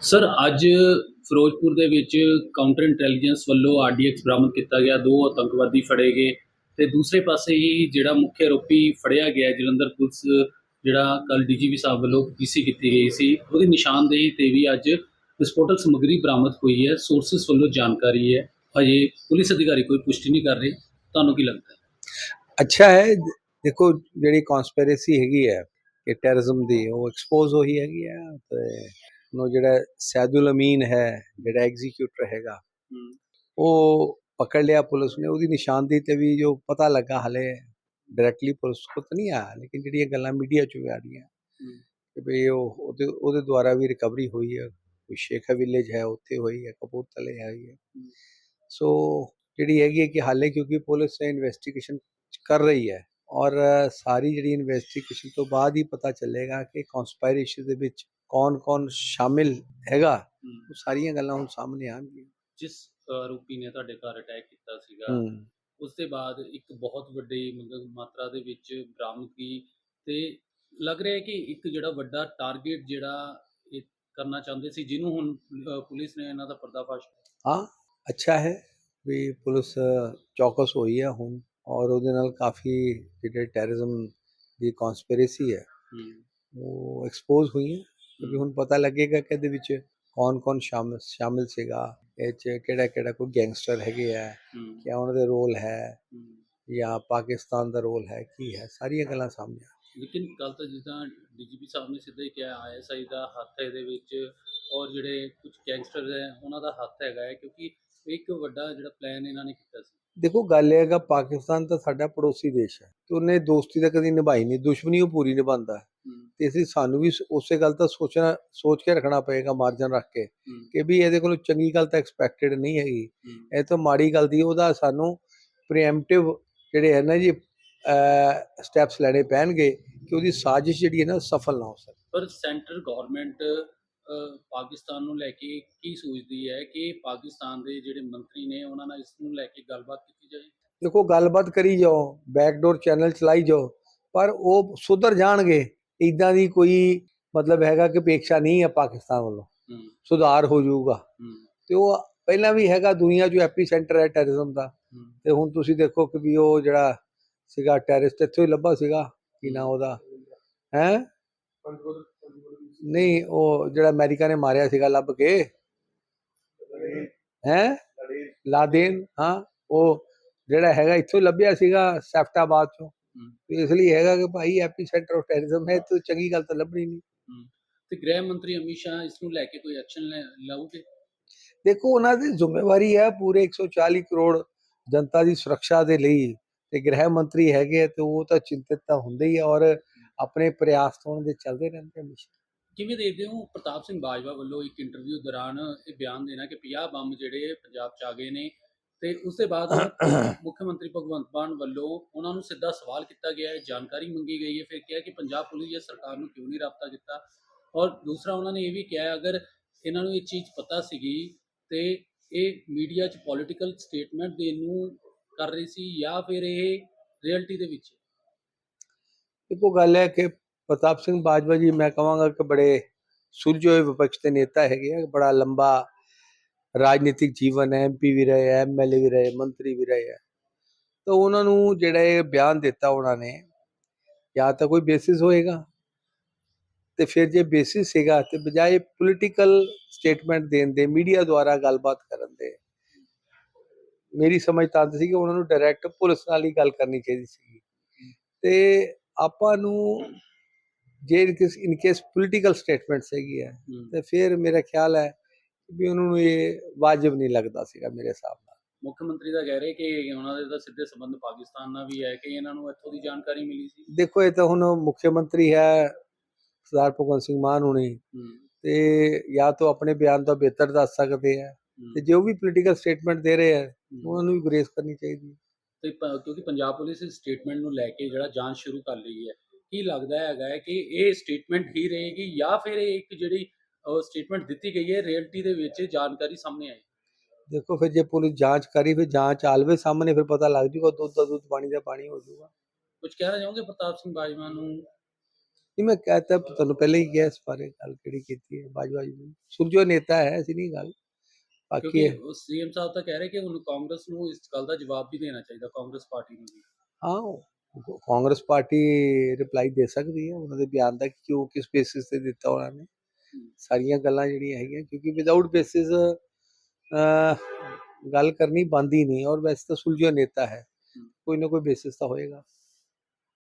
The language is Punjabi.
ਸਰ, ਅੱਜ ਫਿਰੋਜ਼ਪੁਰ ਦੇ ਵਿੱਚ ਕਾਊਂਟਰ ਇੰਟੈਲੀਜੈਂਸ ਵੱਲੋਂ ਆਰਡੀਐਕਸ ਬਰਾਮਦ ਕੀਤਾ ਗਿਆ। ਦੋ ਆਤੰਕਵਾਦੀ ਫੜੇ ਗਏ ਤੇ ਦੂਸਰੇ ਪਾਸੇ ਹੀ ਜਿਹੜਾ ਮੁੱਖ ਆਰੋਪੀ ਫੜਿਆ ਗਿਆ ਜਲੰਧਰ ਪੁਲਿਸ, ਜਿਹੜਾ ਕੱਲ ਡੀਜੀਪੀ ਸਾਹਿਬ ਵੱਲੋਂ ਪੀਸੀ ਕੀਤੀ ਗਈ ਸੀ। ਉਹਦੀ ਨਿਸ਼ਾਨਦੇਹੀ ਤੇ ਵੀ ਅੱਜ ਵਿਸਫੋਟਕ ਸਮੱਗਰੀ ਬਰਾਮਦ ਹੋਈ ਹੈ। ਸੋਰਸਸ ਵੱਲੋਂ ਜਾਣਕਾਰੀ ਹੈ। ਹਜੇ ਪੁਲਿਸ ਅਧਿਕਾਰੀ ਕੋਈ ਪੁਸ਼ਟੀ ਨਹੀਂ ਕਰ ਰਹੇ। ਤੁਹਾਨੂੰ ਕੀ ਲੱਗਦਾ ਹੈ? ਅੱਛਾ ਹੈ। ਦੇਖੋ, ਜਿਹੜੀ ਕਨਸਪੀਰੇਸੀ ਹੈਗੀ ਹੈ ਕਿ ਟੈਰਰਿਜ਼ਮ ਦੀ, ਉਹ ਐਕਸਪੋਜ਼ ਹੋਈ ਹੈਗੀ ਹੈ ਤੇ ਉਹ ਜਿਹੜਾ ਸੈਦੁਲ ਅਮੀਨ ਹੈ ਜਿਹੜਾ ਐਗਜ਼ੀਕਿਊਟਰ ਹੈਗਾ ਉਹ ਪਕੜ ਲਿਆ ਪੁਲਿਸ ਨੇ। ਉਹਦੀ ਨਿਸ਼ਾਨਦੇਹੀ ਤੇ ਵੀ ਜੋ ਪਤਾ ਲੱਗਾ ਹਲੇ ਡਾਇਰੈਕਟਲੀ ਪੁਲਿਸ ਕੋਲ ਤਾਂ ਨਹੀਂ ਆਇਆ ਲੇਕਿਨ ਜਿਹੜੀਆਂ ਗੱਲਾਂ ਮੀਡੀਆ 'ਚ ਆ ਰਹੀਆਂ ਕਿ ਭਈ ਉਹ ਉਹਦੇ ਉਹਦੇ ਦੁਆਰਾ ਵੀ ਰਿਕਵਰੀ ਹੋਈ ਹੈ। ਕੋਈ ਸ਼ੇਖਾ ਵਿਲੇਜ ਹੈ ਉੱਥੇ ਹੋਈ ਹੈ ਕਪੂਰਥਲੇ ਹੈਗੀ ਹੈ। ਸੋ ਜਿਹੜੀ ਹੈਗੀ ਕਿ ਹਾਲੇ ਕਿਉਂਕਿ ਪੁਲਿਸ ਇਨਵੈਸਟੀਗੇਸ਼ਨ ਕਰ ਰਹੀ ਹੈ ਔਰ ਸਾਰੀ ਜਿਹੜੀ ਇਨਵੈਸਟੀਗੇਸ਼ਨ ਤੋਂ ਬਾਅਦ ਹੀ ਪਤਾ ਚੱਲੇਗਾ ਕਿ ਕਨਸਪੀਰੇਸ਼ਨ ਦੇ ਵਿੱਚ ਕੌਣ-ਕੌਣ ਸ਼ਾਮਿਲ ਹੈਗਾ ਉਹ ਸਾਰੀਆਂ ਗੱਲਾਂ ਹੁਣ ਸਾਹਮਣੇ ਆਉਣਗੀਆਂ। ਜਿਸ ਆਰੋਪੀ ਨੇ ਤੁਹਾਡੇ ਘਰ ਅਟੈਕ ਕੀਤਾ ਸੀਗਾ ਉਸ ਦੇ ਬਾਅਦ ਇੱਕ ਬਹੁਤ ਵੱਡੀ ਮਤਲਬ ਮਾਤਰਾ ਦੇ ਵਿੱਚ ਬਰਾਮਦਗੀ ਤੇ ਲੱਗ ਰਿਹਾ ਹੈ ਕਿ ਇੱਕ ਜਿਹੜਾ ਵੱਡਾ ਟਾਰਗੇਟ ਜਿਹੜਾ ਇਹ ਕਰਨਾ ਚਾਹੁੰਦੇ ਸੀ ਜਿਹਨੂੰ ਹੁਣ ਪੁਲਿਸ ਨੇ ਇਹਨਾਂ ਦਾ ਪਰਦਾਫਾਸ਼ ਹਾਂ ਅੱਛਾ ਹੈ ਵੀ ਪੁਲਿਸ ਚੌਕਸ ਹੋਈ ਹੈ ਹੁਣ ਔਰ ਉਹਦੇ ਨਾਲ ਕਾਫੀ ਜਿਹੜੇ ਟੈਰਰਿਜ਼ਮ ਦੀ ਕਨਸਪੀਰੇਸੀ ਹੈ ਉਹ ਐਕਸਪੋਜ਼ ਹੋਈ ਹੈ ਕਿਉਂਕਿ ਹੁਣ ਪਤਾ ਲੱਗੇਗਾ ਕਿ ਇਹਦੇ ਵਿੱਚ ਕੌਣ-ਕੌਣ ਸ਼ਾਮਿਲ ਸ਼ਾਮਿਲ ਸੀਗਾ ਇਹ 'ਚ ਕਿਹੜਾ ਕਿਹੜਾ ਕੋਈ ਗੈਂਗਸਟਰ ਹੈਗੇ ਆ ਕਿਆ ਉਹਨਾਂ ਦੇ ਰੋਲ ਹੈ ਜਾਂ ਪਾਕਿਸਤਾਨ ਦਾ ਰੋਲ ਹੈ ਕੀ ਹੈ ਸਾਰੀਆਂ ਗੱਲਾਂ ਸਾਹਮਣੇ ਆ। ਲੇਕਿਨ ਕੱਲ ਤਾਂ ਜਿੱਦਾਂ ਡੀਜੀਪੀ ਸਾਹਿਬ ਨੇ ਸਿੱਧਾ ਹੀ ਕਿਹਾ ਆਈਐਸਆਈ ਦਾ ਹੱਥ ਹੈ ਇਹਦੇ ਵਿੱਚ ਔਰ ਜਿਹੜੇ ਕੁਝ ਗੈਂਗਸਟਰ ਹੈ ਉਹਨਾਂ ਦਾ ਹੱਥ ਹੈਗਾ ਹੈ ਕਿਉਂਕਿ ਇੱਕ ਵੱਡਾ ਜਿਹੜਾ ਪਲਾਨ ਇਹਨਾਂ ਨੇ ਕੀਤਾ ਸੀ। ਦੇਖੋ ਗੱਲ ਇਹ ਹੈਗਾ ਪਾਕਿਸਤਾਨ ਤਾਂ ਸਾਡਾ ਪੜੋਸੀ ਦੇਸ਼ ਹੈ ਤੇ ਉਹਨੇ ਦੋਸਤੀ ਤਾਂ ਕਦੀ ਨਿਭਾਈ ਨਹੀਂ ਦੁਸ਼ਮਣੀ ਉਹ ਪੂਰੀ ਨਿਭਾਉਂਦਾ। ਤੇ ਅਸੀਂ ਸਾਨੂੰ ਵੀ ਉਸੇ ਗੱਲ ਤਾਂ ਸੋਚਣਾ ਸੋਚ ਕੇ ਰੱਖਣਾ ਪਏਗਾ ਮਾਰਜਨ ਰੱਖ ਕੇ ਕਿ ਵੀ ਇਹਦੇ ਕੋਲੋਂ ਚੰਗੀ ਗੱਲ ਤਾਂ ਐਕਸਪੈਕਟਡ ਨਹੀਂ ਹੈਗੀ। ਇਹ ਤਾਂ ਮਾੜੀ ਗੱਲ ਦੀ ਉਹਦਾ ਸਾਨੂੰ ਪ੍ਰੀਐਮਪਟਿਵ ਜਿਹੜੇ ਹੈ ਨਾ ਜੀ ਸਟੈਪਸ ਲੈਣੇ ਪੈਣਗੇ ਕਿ ਉਹਦੀ ਸਾਜ਼ਿਸ਼ ਜਿਹੜੀ ਹੈ ਨਾ ਸਫਲ ਨਾ ਹੋ ਸਕੇ। ਪਰ ਸੈਂਟਰ ਗਵਰਨਮੈਂਟ ਪਾਕਿਸਤਾਨ ਨੂੰ ਲੈ ਕੇ ਕੀ ਸੋਚਦੀ ਹੈ ਕਿ ਪਾਕਿਸਤਾਨ ਦੇ ਜਿਹੜੇ ਮੰਤਰੀ ਨੇ ਉਹਨਾਂ ਨਾਲ ਇਸ ਨੂੰ ਲੈ ਕੇ ਗੱਲਬਾਤ ਕੀਤੀ ਜਾਏ? ਦੇਖੋ ਗੱਲਬਾਤ ਕਰੀ ਜਾਓ ਬੈਕਡੋਰ ਚੈਨਲ ਚਲਾਈ ਜਾਓ ਪਰ ਉਹ ਸੁਧਰ ਜਾਣਗੇ। ਇਦਾਂ ਦੀ ਕੋਈ ਮਤਲਬ ਹੈਗਾ ਕਿ ਅਪੇਖਿਆ ਨਹੀਂ ਹੈ ਪਾਕਿਸਤਾਨ ਵੱਲੋਂ। ਸੁਧਾਰ ਹੋ ਜਾਊਗਾ। ਤੇ ਉਹ ਪਹਿਲਾਂ ਵੀ ਹੈਗਾ ਦੁਨੀਆ 'ਚ ਐਪੀ ਸੈਂਟਰ ਹੈ ਟੈਰਰਿਜ਼ਮ ਦਾ। ਤੇ ਹੁਣ ਤੁਸੀਂ ਦੇਖੋ ਕਿ ਵੀ ਉਹ ਜਿਹੜਾ ਸੀਗਾ ਟੈਰਰਿਸਟ ਇੱਥੋਂ ਹੀ ਲੱਭਾ ਸੀਗਾ ਕੀ ਨਾ ਉਹਦਾ? ਹੈ? ਨਹੀਂ ਉਹ ਜਿਹੜਾ ਅਮਰੀਕਾ ਨੇ ਮਾਰਿਆ ਸੀਗਾ ਲੱਭ ਕੇ। ਹੈ? ਲਾਦੇਨ ਹਾਂ ਉਹ ਜਿਹੜਾ ਹੈਗਾ ਇੱਥੋਂ ਲੱਭਿਆ ਸੀਗਾ ਸੈਫਟਾਬਾਦ। ਤੇ ਇਸ ਲਈ ਹੈਗਾ ਕਿ ਭਾਈ ਐਪੀ ਸੈਂਟਰ ਆਫ ਟੈਰਰਿਜ਼ਮ ਹੈ ਤੇ ਚੰਗੀ ਗੱਲ ਤਾਂ ਲੱਭਣੀ ਨਹੀਂ। ਤੇ ਗ੍ਰਹਿ ਮੰਤਰੀ ਅਮਿਤ ਸ਼ਾਹ ਇਸ ਨੂੰ ਲੈ ਕੇ ਕੋਈ ਐਕਸ਼ਨ ਲਊਗੇ? ਦੇਖੋ ਉਹਨਾਂ ਦੀ ਜ਼ਿੰਮੇਵਾਰੀ ਹੈ ਪੂਰੇ 140 ਕਰੋੜ ਜਨਤਾ ਦੀ ਸੁਰੱਖਿਆ ਦੇ ਲਈ ਤੇ ਗ੍ਰਹਿ ਮੰਤਰੀ ਹੈਗੇ ਤੇ ਉਹ ਤਾਂ ਚਿੰਤਿਤ ਤਾਂ ਹੁੰਦੇ ਹੀ ਆ ਔਰ ਆਪਣੇ ਪ੍ਰਯਾਸ ਤੋਂ ਦੇ ਚੱਲਦੇ ਰਹਿੰਦੇ ਹਮੇਸ਼ਾ। ਕਿਵੇਂ ਦੇਖਦੇ ਹੋ ਪ੍ਰਤਾਪ ਸਿੰਘ ਬਾਜਵਾ ਵੱਲੋਂ ਇੱਕ ਇੰਟਰਵਿਊ ਦੌਰਾਨ ਇਹ ਬਿਆਨ ਦੇਣਾ ਕਿ 50 ਬੰਬ ਜਿਹੜੇ ਪੰਜਾਬ ਚ ਆ ਗਏ ਨੇ ਤੇ ਉਸ ਦੇ ਬਾਅਦ ਮੁੱਖ ਮੰਤਰੀ ਭਗਵੰਤ ਮਾਨ ਵੱਲੋਂ ਉਹਨਾਂ ਨੂੰ ਸਿੱਧਾ ਸਵਾਲ ਕੀਤਾ ਗਿਆ ਹੈ ਜਾਣਕਾਰੀ ਮੰਗੀ ਗਈ ਹੈ ਫਿਰ ਕਿਹਾ ਕਿ ਪੰਜਾਬ ਪੁਲਿਸ ਜਾਂ ਸਰਕਾਰ ਨੂੰ ਕਿਉਂ ਨਹੀਂ ਰਾਬਤਾ ਕੀਤਾ ਔਰ ਦੂਸਰਾ ਉਹਨਾਂ ਨੇ ਇਹ ਵੀ ਕਿਹਾ ਅਗਰ ਇਹਨਾਂ ਨੂੰ ਇਹ ਚੀਜ਼ ਪਤਾ ਸੀਗੀ ਤੇ ਇਹ ਮੀਡੀਆ 'ਚ ਪੋਲਿਟੀਕਲ ਸਟੇਟਮੈਂਟ ਦੇਣ ਨੂੰ ਕਰ ਰਹੀ ਸੀ ਜਾਂ ਫਿਰ ਇਹ ਰਿਐਲਿਟੀ ਦੇ ਵਿੱਚ? ਇੱਕੋ ਗੱਲ ਹੈ ਕਿ ਪ੍ਰਤਾਪ ਸਿੰਘ ਬਾਜਵਾ ਜੀ ਮੈਂ ਕਹਾਂਗਾ ਕਿ ਬੜੇ ਸੁਲਝੇ ਹੋਏ ਵਿਪਕਸ਼ ਦੇ ਨੇਤਾ ਹੈਗੇ ਆ ਬੜਾ ਲੰਬਾ ਰਾਜਨੀਤਿਕ ਜੀਵਨ ਹੈ ਐਮਪੀ ਵੀ ਰਹੇ ਐਮਐਲਏ ਵੀ ਰਹੇ ਮੰਤਰੀ ਵੀ ਰਹੇ ਹੈ। ਤਾਂ ਉਹਨਾਂ ਨੂੰ ਜਿਹੜਾ ਇਹ ਬਿਆਨ ਦਿੱਤਾ ਉਹਨਾਂ ਨੇ ਜਾਂ ਤਾਂ ਕੋਈ ਬੇਸਿਸ ਹੋਏਗਾ ਤੇ ਫਿਰ ਜੇ ਬੇਸਿਸ ਹੈਗਾ ਤੇ ਬਜਾਏ ਪੋਲੀਟੀਕਲ ਸਟੇਟਮੈਂਟ ਦੇਣ ਦੇ ਮੀਡੀਆ ਦੁਆਰਾ ਗੱਲਬਾਤ ਕਰਨ ਦੇ ਮੇਰੀ ਸਮਝ ਤਾਂ ਸੀ ਕਿ ਉਹਨਾਂ ਨੂੰ ਡਾਇਰੈਕਟ ਪੁਲਿਸ ਨਾਲ ਹੀ ਗੱਲ ਕਰਨੀ ਚਾਹੀਦੀ ਸੀ ਤੇ ਆਪਾਂ ਨੂੰ ਜੇ ਇਨ ਕੇਸ ਪੋਲੀਟੀਕਲ ਸਟੇਟਮੈਂਟਸ ਹੈਗੀ ਹੈ। ਤੇ ਫਿਰ ਮੇਰਾ ਖਿਆਲ ਹੈ ਵੀ ਉਹਨਾਂ ਨੂੰ ਇਹ ਵਾਜਬ ਨਹੀਂ ਲੱਗਦਾ ਸੀਗਾ ਮੇਰੇ ਹਿਸਾਬ ਨਾਲ। ਮੁੱਖ ਮੰਤਰੀ ਦਾ ਕਹਿ ਰਹੇ ਕਿ ਉਹਨਾਂ ਦੇ ਤਾਂ ਸਿੱਧੇ ਸੰਬੰਧ ਪਾਕਿਸਤਾਨ ਨਾਲ ਵੀ ਹੈ ਕਿ ਇਹਨਾਂ ਨੂੰ ਇੱਥੋਂ ਦੀ ਜਾਣਕਾਰੀ ਮਿਲੀ ਸੀ। ਦੇਖੋ ਇਹ ਤਾਂ ਹੁਣ ਮੁੱਖ ਮੰਤਰੀ ਹੈ ਸਰਦਾਰ ਭਗਵੰਤ ਸਿੰਘ ਮਾਨ ਹੁਣੀ। ਤੇ ਜਾਂ ਤਾਂ ਆਪਣੇ ਬਿਆਨ ਤੋਂ ਬਿਹਤਰ ਦੱਸ ਸਕਦੇ ਆ ਤੇ ਜੋ ਵੀ ਪੋਲੀਟੀਕਲ ਸਟੇਟਮੈਂਟ ਦੇ ਰਹੇ ਆ। ਉਹਨਾਂ ਨੂੰ ਵੀ ਗ੍ਰੇਸ ਕਰਨੀ ਚਾਹੀਦੀ ਹੈ। ਤੇ ਕਿਉਂਕਿ ਪੰਜਾਬ ਪੁਲਿਸ ਇਸ ਸਟੇਟਮੈਂਟ ਨੂੰ ਲੈ ਕੇ ਜਿਹੜਾ ਜਾਂਚ ਸ਼ੁਰੂ ਕਰ ਲਈ ਹੈ। ਕੀ ਲੱਗਦਾ ਹੈਗਾ ਕਿ ਇਹ ਸਟੇਟਮੈਂਟ ਹੀ ਰਹੇਗੀ ਜਾਂ ਫਿਰ ਇਹ ਇੱਕ ਜਿਹੜੀ ਸਟੇਟਮੈਂਟ ਦਿੱਤੀ ਗਈ ਹੈ ਰਿਐਲਿਟੀ ਦੇ ਵਿੱਚ ਜਾਣਕਾਰੀ ਸਾਹਮਣੇ ਆਈ। ਦੇਖੋ ਫਿਰ ਜੇ ਪੁਲਿਸ ਜਾਂਚ ਕਰੀ ਫਿਰ ਜਾਂਚ ਆਲਵੇ ਸਾਹਮਣੇ ਫਿਰ ਪਤਾ ਲੱਗ ਜੂਗਾ ਦੁੱਧ ਦਾ ਦੁੱਧ ਪਾਣੀ ਦਾ ਪਾਣੀ ਹੋ ਜੂਗਾ। ਕੁਝ ਕਹਿਣਾ ਚਾਹੋਗੇ ਪ੍ਰਤਾਪ ਸਿੰਘ ਬਾਜਵਾ ਨੂੰ? ਨਹੀਂ ਮੈਂ ਕਹਤਾ ਤੁਹਾਨੂੰ ਪਹਿਲੇ ਹੀ ਕਿਹਾ ਇਸ ਬਾਰੇ ਗੱਲ ਕਿਹੜੀ ਕੀਤੀ ਹੈ ਬਾਜਵਾ ਜੀ ਨੇ। ਸੁਲਝੋ ਨੇਤਾ ਹੈ ਐਸੀ ਨਹੀਂ ਗੱਲ। ਬਾਕੀ ਕਿਉਂਕਿ ਸੀਐਮ ਸਾਹਿਬ ਤਾਂ ਕਹਿ ਰਹੇ ਕਿ ਹੁਣ ਕਾਂਗਰਸ ਨੂੰ ਇਸ ਗੱਲ ਦਾ ਜਵਾਬ ਵੀ ਦੇਣਾ ਚਾਹੀਦਾ ਕਾਂਗਰਸ ਪਾਰਟੀ ਨੂੰ ਵੀ। ਹਾਂ ਉਹ ਕਾਂਗਰਸ ਪਾਰਟੀ ਰਿਪਲਾਈ ਦੇ ਸਕਦੀ ਹੈ ਉਹਨਾਂ ਦੇ ਬਿਆਨ ਦਾ ਕਿ ਕਿਉਂ ਕਿਸ ਬੇਸਿਸ ਤੇ ਦਿੱਤਾ ਉਹਨਾਂ ਨੇ। ਸਾਰੀਆਂ ਗੱਲਾਂ ਜਿਹੜੀਆਂ ਹੈਗੀਆਂ ਕਿਉਂਕਿ ਵਿਦਆਊਟ ਬੇਸਿਸ ਗੱਲ ਕਰਨੀ ਬੰਦ ਹੀ ਨਹੀਂ ਔਰ ਵੈਸੇ ਤਾਂ ਸੁਲਝਿਆ ਨੇਤਾ ਹੈ। ਕੋਈ ਨਾ ਕੋਈ ਬੇਸਿਸ ਤਾਂ ਹੋਏਗਾ।